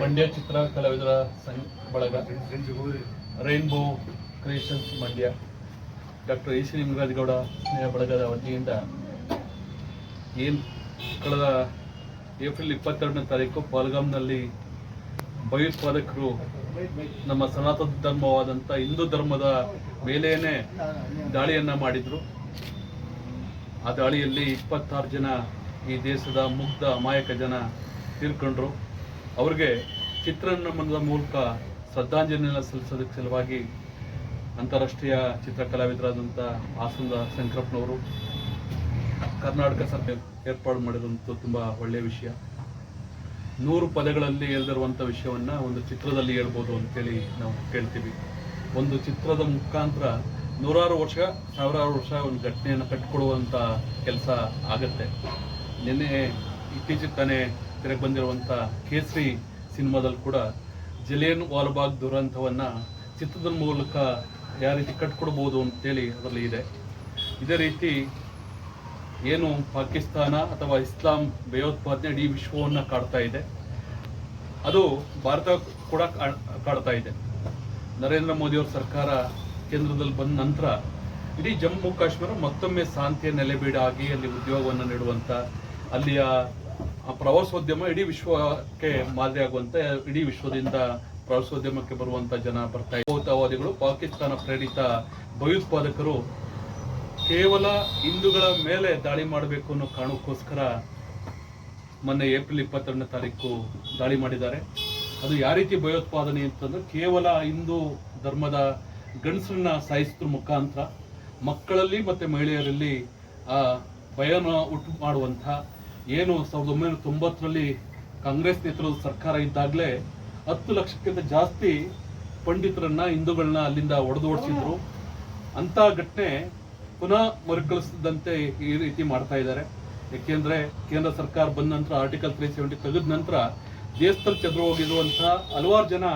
ಮಂಡ್ಯ ಚಿತ್ರ ಕಲಾವಿದರ ಬಳಗ rainbow creations Mandya. Doctor A C Nimarajagowda ಸ್ನೇಹ ಬಳಗದ ವತಿಯಿಂದ ಏನು ಕಳೆದ ಏಪ್ರಿಲ್ ಇಪ್ಪತ್ತೆರಡನೇ ತಾರೀಕು ಪಾಲ್ಗಾಮ್ನಲ್ಲಿ ಭಯೋತ್ಪಾದಕರು ನಮ್ಮ ಸನಾತನ ಧರ್ಮವಾದಂಥ ಹಿಂದೂ ಧರ್ಮದ ಮೇಲೇನೆ ದಾಳಿಯನ್ನು ಮಾಡಿದ್ರು. ಆ ದಾಳಿಯಲ್ಲಿ ಇಪ್ಪತ್ತಾರು ಜನ ಈ ದೇಶದ ಮುಗ್ಧ, ಅಮಾಯಕ ಜನ ತೀರ್ಕೊಂಡ್ರು. ಅವ್ರಿಗೆ ಚಿತ್ರನಮನದ ಮೂಲಕ ಶ್ರದ್ಧಾಂಜಲಿಯನ್ನು ಸಲ್ಲಿಸೋದಕ್ಕೆ ಸಲುವಾಗಿ ಅಂತಾರಾಷ್ಟ್ರೀಯ ಚಿತ್ರ ಕಲಾವಿದರಾದಂಥ ಹಾಸನದ ಶಂಕರಪ್ಪನವರು ಕರ್ನಾಟಕ ಸರ್ಕಾರ ಏರ್ಪಾಡು ಮಾಡಿರುವಂಥ ತುಂಬ ಒಳ್ಳೆಯ ವಿಷಯ. ನೂರು ಪದಗಳಲ್ಲಿ ಹೇಳ್ದಿರುವಂಥ ವಿಷಯವನ್ನು ಒಂದು ಚಿತ್ರದಲ್ಲಿ ಹೇಳ್ಬೋದು ಅಂತೇಳಿ ನಾವು ಕೇಳ್ತೀವಿ. ಒಂದು ಚಿತ್ರದ ಮುಖಾಂತರ ನೂರಾರು ವರ್ಷ, ಸಾವಿರಾರು ವರ್ಷ ಒಂದು ಘಟನೆಯನ್ನು ಕಟ್ಟಿಕೊಡುವಂಥ ಕೆಲಸ ಆಗತ್ತೆ. ನಿನ್ನೆ ಇತ್ತೀಚೆಗೆ ತಾನೇ ತೆರೆಗೆ ಬಂದಿರುವಂಥ ಕೇಸರಿ ಸಿನಿಮಾದಲ್ಲಿ ಕೂಡ ಜಲಿಯನ್ ವಾಲ್ಬಾಗ್ ದುರಂತವನ್ನು ಚಿತ್ರದ ಮೂಲಕ ಯಾವ ರೀತಿ ಕಟ್ಕೊಡ್ಬೋದು ಅಂತೇಳಿ ಅದರಲ್ಲಿ ಇದೆ. ಇದೇ ರೀತಿ ಏನು ಪಾಕಿಸ್ತಾನ ಅಥವಾ ಇಸ್ಲಾಂ ಭಯೋತ್ಪಾದನೆ ಇಡೀ ವಿಶ್ವವನ್ನು ಕಾಡ್ತಾ ಇದೆ. ಅದು ಭಾರತ ಕೂಡ ಕಾಡ್ತಾ ಇದೆ. ನರೇಂದ್ರ ಮೋದಿ ಅವರ ಸರ್ಕಾರ ಕೇಂದ್ರದಲ್ಲಿ ಬಂದ ನಂತರ ಇಡೀ ಜಮ್ಮು ಕಾಶ್ಮೀರ ಮತ್ತೊಮ್ಮೆ ಶಾಂತಿಯ ನೆಲೆಬೀಡಾಗಿ ಅಲ್ಲಿ ಉದ್ಯೋಗವನ್ನು ನೀಡುವಂತ ಅಲ್ಲಿಯ ಪ್ರವಾಸೋದ್ಯಮ ಇಡೀ ವಿಶ್ವಕ್ಕೆ ಮಾದರಿಯಾಗುವಂತೆ ಇಡೀ ವಿಶ್ವದಿಂದ ಪ್ರವಾಸೋದ್ಯಮಕ್ಕೆ ಬರುವಂತ ಜನ ಬರ್ತಾ ಭೌತವಾದಿಗಳು, ಪಾಕಿಸ್ತಾನ ಪ್ರೇರಿತ ಭಯೋತ್ಪಾದಕರು ಕೇವಲ ಹಿಂದೂಗಳ ಮೇಲೆ ದಾಳಿ ಮಾಡಬೇಕು ಅನ್ನೋ ಕಾರಣಕ್ಕೋಸ್ಕರ ಮೊನ್ನೆ ಏಪ್ರಿಲ್ ಇಪ್ಪತ್ತೆರಡನೇ ತಾರೀಕು ದಾಳಿ ಮಾಡಿದ್ದಾರೆ. ಅದು ಯಾವ ರೀತಿ ಭಯೋತ್ಪಾದನೆ ಅಂತಂದ್ರೆ ಕೇವಲ ಹಿಂದೂ ಧರ್ಮದ ಗಂಡಸರನ್ನ ಸಾಯಿಸಿದ್ರ ಮುಖಾಂತರ ಮಕ್ಕಳಲ್ಲಿ ಮತ್ತೆ ಮಹಿಳೆಯರಲ್ಲಿ ಆ ಭಯನ ಉಂಟು ಮಾಡುವಂಥ ಏನು ಸಾವಿರದ ಒಂಬೈನೂರ ತೊಂಬತ್ತರಲ್ಲಿ ಕಾಂಗ್ರೆಸ್ ನೇತೃತ್ವದ ಸರ್ಕಾರ ಇದ್ದಾಗಲೇ ಹತ್ತು ಲಕ್ಷಕ್ಕಿಂತ ಜಾಸ್ತಿ ಪಂಡಿತರನ್ನ ಹಿಂದೂಗಳನ್ನ ಅಲ್ಲಿಂದ ಒಡೆದು ಓಡಿಸಿದ್ರು. ಅಂತ ಘಟನೆ ಪುನಃ ಮರುಕಳಿಸಿದಂತೆ ಈ ರೀತಿ ಮಾಡ್ತಾ ಇದ್ದಾರೆ. ಯಾಕೆಂದ್ರೆ ಕೇಂದ್ರ ಸರ್ಕಾರ ಬಂದ ನಂತರ ಆರ್ಟಿಕಲ್ ತ್ರೀ ಸೆವೆಂಟಿ ತೆಗೆದ ನಂತರ ದೇಶದಲ್ಲಿ ಚದುರು ಹೋಗಿರುವಂತಹ ಹಲವಾರು ಜನ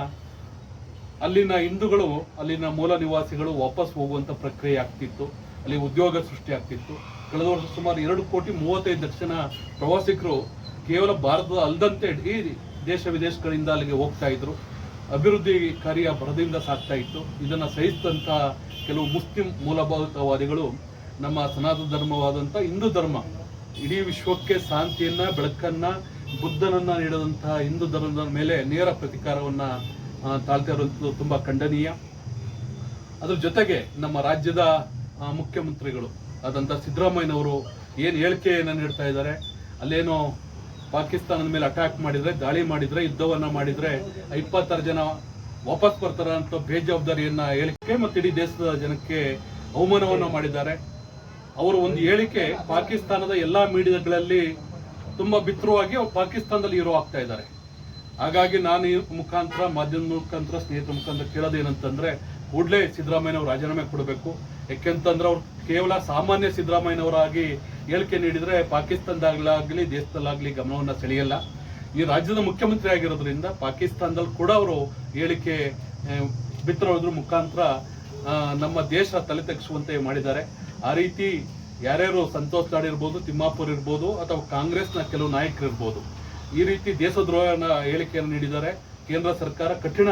ಅಲ್ಲಿನ ಹಿಂದೂಗಳು, ಅಲ್ಲಿನ ಮೂಲ ನಿವಾಸಿಗಳು ವಾಪಸ್ ಹೋಗುವಂತ ಪ್ರಕ್ರಿಯೆ ಆಗ್ತಿತ್ತು. ಅಲ್ಲಿ ಉದ್ಯೋಗ ಸೃಷ್ಟಿ ಆಗ್ತಿತ್ತು. ಕಳೆದ ವರ್ಷ ಸುಮಾರು ಎರಡು ಕೋಟಿ ಮೂವತ್ತೈದು ಲಕ್ಷ ಜನ ಪ್ರವಾಸಿಗರು ಕೇವಲ ಭಾರತದ ಅಲ್ಲದಂತೆ ಇಡೀ ದೇಶ ವಿದೇಶಗಳಿಂದ ಅಲ್ಲಿಗೆ ಹೋಗ್ತಾ ಇದ್ರು. ಅಭಿವೃದ್ಧಿ ಕಾರ್ಯ ಭರದಿಂದ ಸಾಗ್ತಾ ಇತ್ತು. ಇದನ್ನ ಸಹಿಸಿದಂಥ ಕೆಲವು ಮುಸ್ಲಿಂ ಮೂಲಭೂತವಾದಿಗಳು ನಮ್ಮ ಸನಾತನ ಧರ್ಮವಾದಂಥ ಹಿಂದೂ ಧರ್ಮ, ಇಡೀ ವಿಶ್ವಕ್ಕೆ ಶಾಂತಿಯನ್ನ, ಬೆಳಕನ್ನ, ಬುದ್ಧನನ್ನ ನೀಡಿದಂತಹ ಹಿಂದೂ ಧರ್ಮದ ಮೇಲೆ ನೇರ ಪ್ರತಿಕಾರವನ್ನ ತಾಳ್ತಾ ಇರುವಂಥದ್ದು ತುಂಬಾ ಖಂಡನೀಯ. ಅದ್ರ ಜೊತೆಗೆ ನಮ್ಮ ರಾಜ್ಯದ ಮುಖ್ಯಮಂತ್ರಿಗಳು ಆದಂತ ಸಿದ್ದರಾಮಯ್ಯನವರು ಏನು ಹೇಳಿಕೆಯನ್ನು ನೀಡ್ತಾ ಇದ್ದಾರೆ, ಅಲ್ಲೇನೋ ಪಾಕಿಸ್ತಾನದ ಮೇಲೆ ಅಟ್ಯಾಕ್ ಮಾಡಿದ್ರೆ, ದಾಳಿ ಮಾಡಿದ್ರೆ, ಯುದ್ಧವನ್ನ ಮಾಡಿದ್ರೆ ಇಪ್ಪತ್ತಾರು ಜನ ವಾಪಸ್ ಬರ್ತಾರ ಅಂತ ಬೇಜವಾಬ್ದಾರಿಯನ್ನ ಹೇಳಿಕೆ ಮತ್ತು ಇಡೀ ದೇಶದ ಜನಕ್ಕೆ ಅವಮಾನವನ್ನ ಮಾಡಿದ್ದಾರೆ. ಅವರು ಒಂದು ಹೇಳಿಕೆ ಪಾಕಿಸ್ತಾನದ ಎಲ್ಲ ಮೀಡಿಯಾಗಳಲ್ಲಿ ತುಂಬಾ ಬಿತ್ತರವಾಗಿ ಅವ್ರು ಪಾಕಿಸ್ತಾನದಲ್ಲಿ ಇರೋ ಆಗ್ತಾ ಇದ್ದಾರೆ. ಹಾಗಾಗಿ ನಾನು ಈ ಮುಖಾಂತರ ಮಾಧ್ಯಮದ ಮುಖಾಂತರ, ಸ್ನೇಹಿತರ ಮುಖಾಂತರ ಕೇಳೋದೇನಂತಂದ್ರೆ ಕೂಡಲೇ ಸಿದ್ದರಾಮಯ್ಯನವರು ರಾಜೀನಾಮೆ ಕೊಡಬೇಕು. ಯಾಕೆಂತಂದ್ರೆ ಅವ್ರು ಕೇವಲ ಸಾಮಾನ್ಯ ಸಿದ್ದರಾಮಯ್ಯನವರಾಗಿ ಹೇಳಿಕೆ ನೀಡಿದರೆ ಪಾಕಿಸ್ತಾನದಾಗ್ಲಾಗ್ಲಿ, ದೇಶದಲ್ಲಾಗ್ಲಿ ಗಮನವನ್ನ ಸೆಳೆಯಲ್ಲ. ಈ ರಾಜ್ಯದ ಮುಖ್ಯಮಂತ್ರಿ ಆಗಿರೋದ್ರಿಂದ ಪಾಕಿಸ್ತಾನದಲ್ಲಿ ಕೂಡ ಅವರು ಹೇಳಿಕೆ ಬಿತ್ತರೋದ್ರ ಮುಖಾಂತರ ನಮ್ಮ ದೇಶ ತಲೆ ತಗ್ಗಿಸುವಂತೆ ಮಾಡಿದ್ದಾರೆ. ಆ ರೀತಿ ಯಾರ್ಯಾರು ಸಂತೋಷ್ ಲಾಡ್ ಇರ್ಬೋದು, ತಿಮ್ಮಾಪುರ್ ಇರ್ಬೋದು, ಅಥವಾ ಕಾಂಗ್ರೆಸ್ನ ಕೆಲವು ನಾಯಕರು ಇರ್ಬೋದು ಈ ರೀತಿ ದೇಶದ್ರೋಹನ ಹೇಳಿಕೆಯನ್ನು ನೀಡಿದ್ದಾರೆ. ಕೇಂದ್ರ ಸರ್ಕಾರ ಕಠಿಣ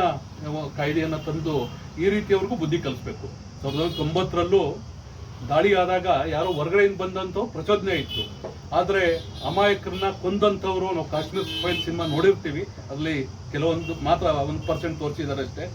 ಕಾಯ್ದೆಯನ್ನು ತಂದು ಈ ರೀತಿಯವರೆಗೂ ಬುದ್ಧಿ ಕಲಿಸ್ಬೇಕು. ಸಾವಿರದ ಒಂಬೈನೂರ ತೊಂಬತ್ತರಲ್ಲೂ ದಾಳಿ ಆದಾಗ ಯಾರೋ ಹೊರಗಡೆಯಿಂದ ಬಂದಂಥ ಪ್ರಚೋದನೆ ಇತ್ತು. ಆದರೆ ಅಮಾಯಕರನ್ನ ಕೊಂದಂಥವ್ರು ನಾವು ಕಾಶ್ಮೀರ್ ಫೈಲ್ ಸಿನಿಮಾ ನೋಡಿರ್ತೀವಿ, ಅಲ್ಲಿ ಕೆಲವೊಂದು ಮಾತ್ರ ಒಂದು ಪರ್ಸೆಂಟ್ ತೋರಿಸಿದ್ದಾರೆ ಅಷ್ಟೇ.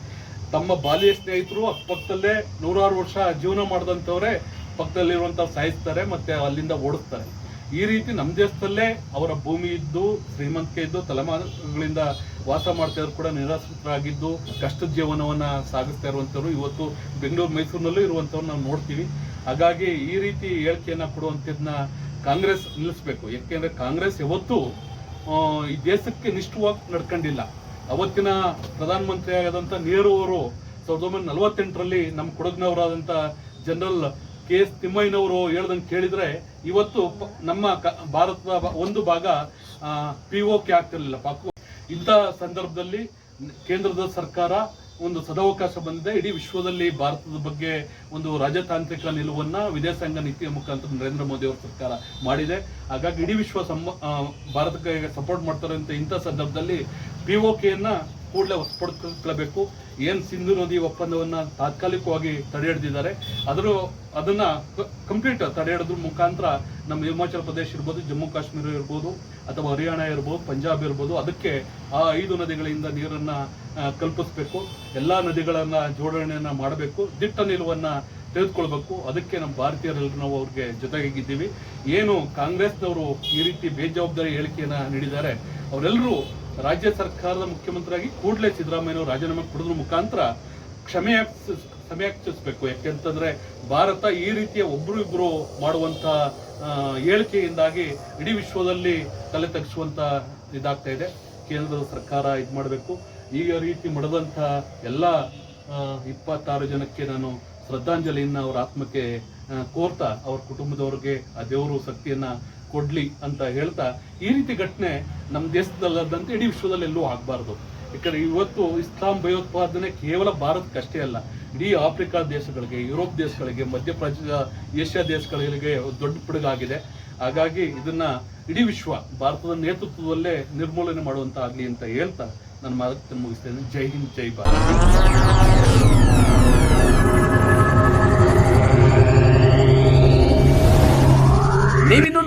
ತಮ್ಮ ಬಾಲ್ಯ ಸ್ನೇಹಿತರು ಅಕ್ಕಪಕ್ಕದಲ್ಲೇ ನೂರಾರು ವರ್ಷ ಜೀವನ ಮಾಡಿದಂಥವ್ರೆ ಪಕ್ಕದಲ್ಲಿರುವಂಥ ಸಾಯಿಸ್ತಾರೆ, ಮತ್ತೆ ಅಲ್ಲಿಂದ ಓಡಿಸ್ತಾರೆ. ಈ ರೀತಿ ನಮ್ಮ ದೇಶದಲ್ಲೇ ಅವರ ಭೂಮಿ ಇದ್ದು, ಶ್ರೀಮಂತಿಕೆ ಇದ್ದು, ತಲೆಮಾರುಗಳಿಂದ ವಾಸ ಮಾಡ್ತಾ ಇದ್ರು ಕೂಡ ನಿರಾಶ್ರಿತರಾಗಿದ್ದು ಕಷ್ಟದ ಜೀವನವನ್ನ ಸಾಗಿಸ್ತಾ ಇರುವಂಥವ್ರು. ಇವತ್ತು ಬೆಂಗಳೂರು, ಮೈಸೂರಿನಲ್ಲೂ ಇರುವಂಥವ್ರು ನಾವು ನೋಡ್ತೀವಿ. ಹಾಗಾಗಿ ಈ ರೀತಿ ಹೇಳಿಕೆಯನ್ನ ಕೊಡುವಂಥದ್ದನ್ನ ಕಾಂಗ್ರೆಸ್ ನಿಲ್ಲಿಸಬೇಕು. ಯಾಕೆಂದ್ರೆ ಕಾಂಗ್ರೆಸ್ ಯಾವತ್ತೂ ಈ ದೇಶಕ್ಕೆ ನಿಷ್ಠವಾಗಿ ನಡ್ಕೊಂಡಿಲ್ಲ. ಅವತ್ತಿನ ಪ್ರಧಾನಮಂತ್ರಿ ಆದಂತ ನೆಹರು ಅವರು ಸಾವಿರದ ಒಂಬೈನೂರ ನಲವತ್ತೆಂಟರಲ್ಲಿ ನಮ್ಮ ಕೊಡಗಿನವರಾದಂಥ ಜನರಲ್ ಕೆ ಎಸ್ ತಿಮ್ಮಯ್ಯನವರು ಹೇಳ್ದಂಗೆ ಕೇಳಿದ್ರೆ ಇವತ್ತು ನಮ್ಮ ಕ- ಭಾರತದ ಒಂದು ಭಾಗ ಪಿ ಕೆ ಆಗ್ತಿರಲಿಲ್ಲ. ಪಾಕು ಇಂಥ ಸಂದರ್ಭದಲ್ಲಿ ಕೇಂದ್ರದ ಸರ್ಕಾರ ಒಂದು ಸದಾವಕಾಶ ಬಂದಿದೆ. ಇಡೀ ವಿಶ್ವದಲ್ಲಿ ಭಾರತದ ಬಗ್ಗೆ ಒಂದು ರಾಜತಾಂತ್ರಿಕ ನಿಲುವನ್ನು ವಿದೇಶಾಂಗ ನೀತಿಯ ಮುಖಾಂತರ ನರೇಂದ್ರ ಮೋದಿ ಅವರ ಸರ್ಕಾರ ಮಾಡಿದೆ. ಹಾಗಾಗಿ ಇಡೀ ವಿಶ್ವ ಸಮ್ಮ ಭಾರತಕ್ಕೆ ಸಪೋರ್ಟ್ ಮಾಡ್ತಾರೆ ಅಂತ ಇಂಥ ಸಂದರ್ಭದಲ್ಲಿ ಪಿ ಓ ಕೆಯನ್ನ ಕೂಡಲೇ ಹೊಸಪಡಿಸ್ಕೊಳ್ಬೇಕು ಏನು ಸಿಂಧು ನದಿ ಒಪ್ಪಂದವನ್ನು ತಾತ್ಕಾಲಿಕವಾಗಿ ತಡೆಹಿಡ್ದಿದ್ದಾರೆ ಅದರ ಅದನ್ನ ಕಂಪ್ಲೀಟ್ ತಡೆಹಿಡಿದ್ರ ಮುಖಾಂತರ ನಮ್ಮ ಹಿಮಾಚಲ ಪ್ರದೇಶ ಇರ್ಬೋದು, ಜಮ್ಮು ಕಾಶ್ಮೀರ ಇರ್ಬೋದು, ಅಥವಾ ಹರಿಯಾಣ ಇರ್ಬೋದು, ಪಂಜಾಬ್ ಇರ್ಬೋದು, ಅದಕ್ಕೆ ಆ ಐದು ನದಿಗಳಿಂದ ನೀರನ್ನ ಕಲ್ಪಿಸಬೇಕು. ಎಲ್ಲಾ ನದಿಗಳನ್ನ ಜೋಡಣೆಯನ್ನ ಮಾಡಬೇಕು. ದಿಟ್ಟ ನಿಲುವನ್ನ ತೆಗೆದುಕೊಳ್ಬೇಕು. ಅದಕ್ಕೆ ನಮ್ಮ ಭಾರತೀಯರೆಲ್ಲರೂ ನಾವು ಅವ್ರಿಗೆ ಜೊತೆಗಿದ್ದೀವಿ ಏನು ಕಾಂಗ್ರೆಸ್ನವರು ಈ ರೀತಿ ಬೇಜವಾಬ್ದಾರಿ ಹೇಳಿಕೆಯನ್ನ ನೀಡಿದ್ದಾರೆ, ಅವರೆಲ್ಲರೂ ರಾಜ್ಯ ಸರ್ಕಾರದ ಮುಖ್ಯಮಂತ್ರಿಯಾಗಿ ಕೂಡಲೇ ಸಿದ್ದರಾಮಯ್ಯ ರಾಜೀನಾಮೆ ಕೊಡೋದ್ರ ಮುಖಾಂತರ ಕ್ಷಮೆ ಸಮಯಾಚಿಸಬೇಕು ಯಾಕೆಂತಂದ್ರೆ ಭಾರತ ಈ ರೀತಿಯ ಒಬ್ರು ಇಬ್ರು ಮಾಡುವಂತ ಆ, ಹೇಳಿಕೆಯಿಂದಾಗಿ ಇಡೀ ವಿಶ್ವದಲ್ಲಿ ತಲೆ ತಗ್ಗಿಸುವಂತ ಇದಾಗ್ತಾ ಇದೆ. ಕೇಂದ್ರದ ಸರ್ಕಾರ ಇದು ಮಾಡಬೇಕು. ಈ ರೀತಿ ಮಾಡಿದಂಥ ಎಲ್ಲ ಇಪ್ಪತ್ತಾರು ಜನಕ್ಕೆ ನಾನು ಶ್ರದ್ಧಾಂಜಲಿಯನ್ನು ಅವರ ಆತ್ಮಕ್ಕೆ ಕೋರ್ತಾ ಅವ್ರ ಕುಟುಂಬದವ್ರಿಗೆ ಆ ದೇವರು ಶಕ್ತಿಯನ್ನ ಕೊಡ್ಲಿ ಅಂತ ಹೇಳ್ತಾ ಈ ರೀತಿ ಘಟನೆ ನಮ್ಮ ದೇಶದಲ್ಲದಂತೆ ಇಡೀ ವಿಶ್ವದಲ್ಲೆಲ್ಲೂ ಆಗಬಾರ್ದು. ಯಾಕಂದ್ರೆ ಇವತ್ತು ಇಸ್ಲಾಂ ಭಯೋತ್ಪಾದನೆ ಕೇವಲ ಭಾರತಕ್ಕಷ್ಟೇ ಅಲ್ಲ, ಇಡೀ ಆಫ್ರಿಕಾ ದೇಶಗಳಿಗೆ, ಯುರೋಪ್ ದೇಶಗಳಿಗೆ ಮಧ್ಯಪ್ರಾಚ್ಯ ಏಷ್ಯಾ ದೇಶಗಳಿಗೆ ದೊಡ್ಡ ಪಿಡುಗಾಗಿದೆ. ಹಾಗಾಗಿ ಇದನ್ನ ಇಡೀ ವಿಶ್ವ ಭಾರತದ ನೇತೃತ್ವದಲ್ಲೇ ನಿರ್ಮೂಲನೆ ಮಾಡುವಂತ ಆಗ್ಲಿ ಅಂತ ಹೇಳ್ತಾ ನನ್ನ ಮಾತನ್ನು ಮುಗಿಸ್ತೇನೆ. ಜೈ ಹಿಂದ್, ಜೈ ಭಾರತ್.